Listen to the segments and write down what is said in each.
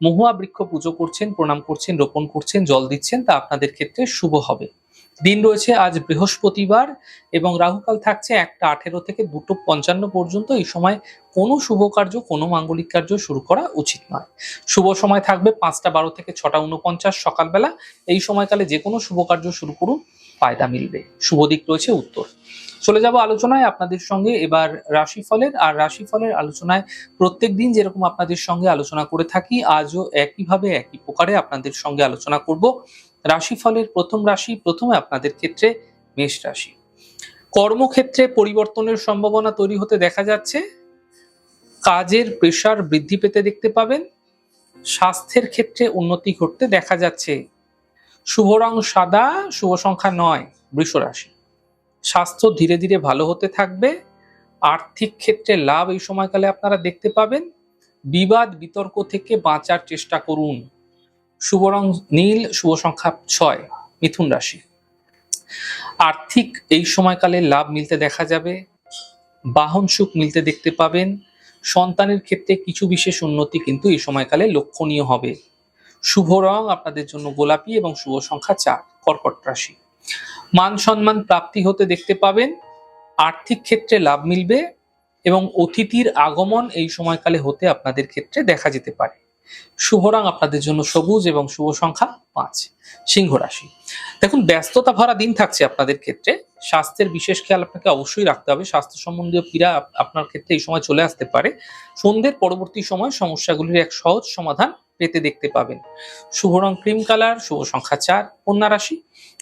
মহুয়া বৃক্ষ পুজো করছেন, প্রণাম করছেন, রোপণ করছেন, জল দিচ্ছেন, তা আপনাদের ক্ষেত্রে শুভ হবে। দিন রয়েছে আজ বৃহস্পতিবার এবং রাহুকাল থাকছে একটা আঠেরো থেকে দুটো পঞ্চান্ন পর্যন্ত। এই সময় কোনো শুভ কার্য, কোনো মাঙ্গলিক কার্য শুরু করা উচিত নয়। শুভ সময় থাকবে পাঁচটা বারো থেকে ছটা উনপঞ্চাশ সকালবেলা। এই সময়কালে যে কোনো শুভ কার্য শুরু করুন। ফায়দা মিলবে। শুভ দিক রয়েছে উত্তর। চলে যাব আলোচনায় আপনাদের সঙ্গে। এবার রাশিফলের, আর রাশিফলের আলোচনায় প্রত্যেক দিন যেরকম আপনাদের সঙ্গে আলোচনা করে থাকি, আজও একইভাবে একই প্রকারে আপনাদের সঙ্গে আলোচনা করব। রাশিফলের প্রথম রাশি, প্রথমে আপনাদের ক্ষেত্রে মেষ রাশি। কর্মক্ষেত্রে পরিবর্তনের সম্ভাবনা তৈরি হতে দেখা যাচ্ছে। কাজের প্রেশার বৃদ্ধি পেতে দেখতে পাবেন। স্বাস্থ্যের ক্ষেত্রে উন্নতি ঘটতে দেখা যাচ্ছে। শুভ রং সাদা, শুভ সংখ্যা নয়, বৃষ রাশি। স্বাস্থ্য ধীরে ধীরে ভালো হতে থাকবে। আর্থিক ক্ষেত্রে লাভ এই সময়কালে আপনারা দেখতে পাবেন। বিবাদ বিতর্ক থেকে বাঁচার চেষ্টা করুন। শুভ রং নীল, শুভ সংখ্যা ছয়, মিথুন রাশি। আর্থিক এই সময়কালে লাভ মিলতে দেখা যাবে। বাহন সুখ মিলতে দেখতে পাবেন। সন্তানের ক্ষেত্রে কিছু বিশেষ উন্নতি কিন্তু এই সময়কালে লক্ষণীয় হবে। শুভ রং আপনাদের জন্য গোলাপি এবং শুভ সংখ্যা চার, কর্কট রাশি। মান সম্মান প্রাপ্তি হতে দেখতে পাবেন, আর্থিক ক্ষেত্রে লাভ মিলবে এবং অতিথির আগমন এই সময়কালে হতে আপনাদের ক্ষেত্রে দেখা যেতে পারে। শুভ রং আপনাদের জন্য সবুজ এবং শুভ সংখ্যা পাঁচ, সিংহ রাশি। দেখুন, ব্যস্ততা ভরা দিন থাকছে আপনাদের ক্ষেত্রে। স্বাস্থ্যের বিশেষ খেয়াল আপনাকে অবশ্যই রাখতে হবে। স্বাস্থ্য সম্বন্ধীয় পীড়া আপনার ক্ষেত্রে এই সময় চলে আসতে পারে। সন্ধ্যের পরবর্তী সময় সমস্যাগুলির এক সহজ সমাধান পেতে দেখতে পাবেন। শুভ রং ক্রিম কালার শুভ সংখ্যা চার, কন্যা রাশি।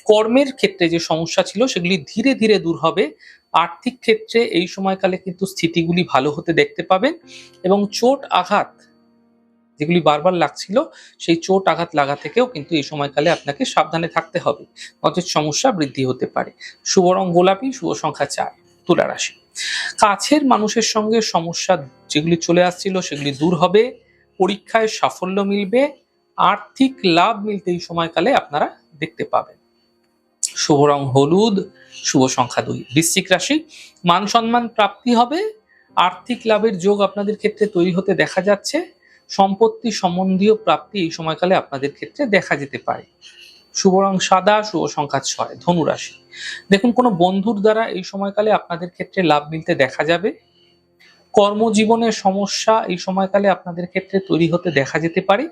কর্মের ক্ষেত্রে যে সমস্যা ছিল, সেগুলি ধীরে ধীরে দূর হবে। আর্থিক ক্ষেত্রে এই সময়কালে কিন্তু স্থিতিগুলি ভালো হতে দেখতে পাবেন এবং চোট আঘাত যেগুলি বারবার লাগছিল, সেই চোট আঘাত লাগা থেকেও কিন্তু এই সময়কালে আপনাকে সাবধানে থাকতে হবে। অথচ সমস্যা বৃদ্ধি হতে পারে। শুভ রং গোলাপি, শুভ সংখ্যা চার, তুলা রাশি। কাছের মানুষের সঙ্গে সমস্যা যেগুলি চলে আসছিল, সেগুলি দূর হবে। পরীক্ষায় সাফল্য মিলবে, আর্থিক লাভ মিলতে এই সময়কালে আপনারা দেখতে পাবেন। শুভ রং হলুদ, শুভ সংখ্যা দুই। বৃশ্চিক রাশি, মান সম্মান প্রাপ্তি হবে, আর্থিক লাভের যোগ আপনাদের ক্ষেত্রে তৈরি হতে দেখা যাচ্ছে, সম্পত্তি সম্বন্ধীয় প্রাপ্তি এই সময়কালে আপনাদের ক্ষেত্রে দেখা যেতে পারে। শুভ রং সাদা, শুভ সংখ্যা ছয়, ধনু রাশি। দেখুন, কোনো বন্ধুর দ্বারা এই সময়কালে আপনাদের ক্ষেত্রে লাভ মিলতে দেখা যাবে কর্মজীবনের সমস্যা এই সময়কালে আপনাদের ক্ষেত্রে তৈরি হতে দেখা যেতে পারে।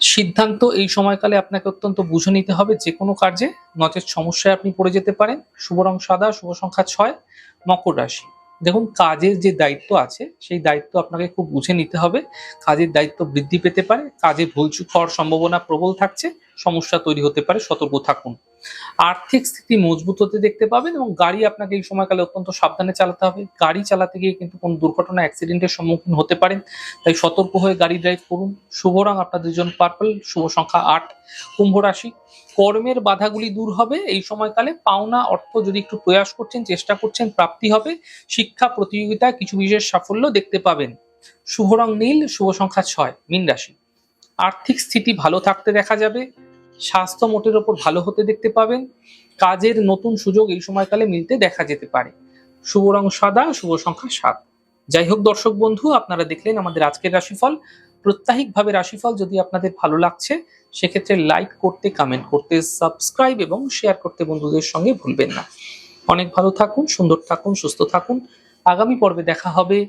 সিদ্ধান্ত এই সময়কালে আপনাকে অত্যন্ত বুঝে নিতে হবে যে কোনো কার্যে নচেত সমস্যায় আপনি পড়ে যেতে পারেন। শুভ রং সাদা, শুভ সংখ্যা ছয়, মকর রাশি। দেখুন, কাজের যে দায়িত্ব আছে, সেই দায়িত্ব আপনাকে খুব বুঝে নিতে হবে। কাজের দায়িত্ব বৃদ্ধি পেতে পারে, কাজে ভুলচুক হওয়ার সম্ভাবনা প্রবল থাকছে। সমস্যা তৈরি হতে পারে, সতর্ক থাকুন। আর্থিক স্থিতি মজবুত হতে দেখতে পাবেন এবং গাড়ি আপনাকে এই সময়কালে অত্যন্ত সাবধানে চালাতে হবে। গাড়ি চালাতে গিয়ে কিন্তু কোনো দুর্ঘটনা অ্যাক্সিডেন্টের সম্মুখীন হতে পারেন। তাই সতর্ক হয়ে গাড়ি ড্রাইভ করুন। শুভ রং আপনাদের জন্য পার্পল শুভ সংখ্যা আট, কুম্ভ রাশি। কর্মের বাধাগুলি দূর হবে। এই সময়কালে পাওনা অর্থ যদি একটু প্রয়াস করছেন, চেষ্টা করছেন, প্রাপ্তি হবে। শিক্ষা প্রতিযোগিতায় কিছু বিশেষ সাফল্য দেখতে পাবেন। শুভ রং নীল, শুভ সংখ্যা ছয়, মীন রাশি। আর্থিক স্থিতি ভালো থাকতে দেখা যাবে। স্বাস্থ্য মোটের ওপর ভালো হতে দেখতে পাবেন। কাজের নতুন সুযোগ এই সময়কালে মিলতে দেখা যেতে পারে। শুভ রং সাদা, শুভ সংখ্যা সাত। যাই হোক দর্শক বন্ধু, আপনারা দেখলেন আমাদের আজকের রাশিফল। প্রত্যাহিকভাবে রাশিফল যদি আপনাদের ভালো লাগছে, সেক্ষেত্রে লাইক করতে কমেন্ট করতে সাবস্ক্রাইব এবং শেয়ার করতে বন্ধুদের সঙ্গে ভুলবেন না। অনেক ভালো থাকুন, সুন্দর থাকুন, সুস্থ থাকুন। আগামী পর্বে দেখা হবে।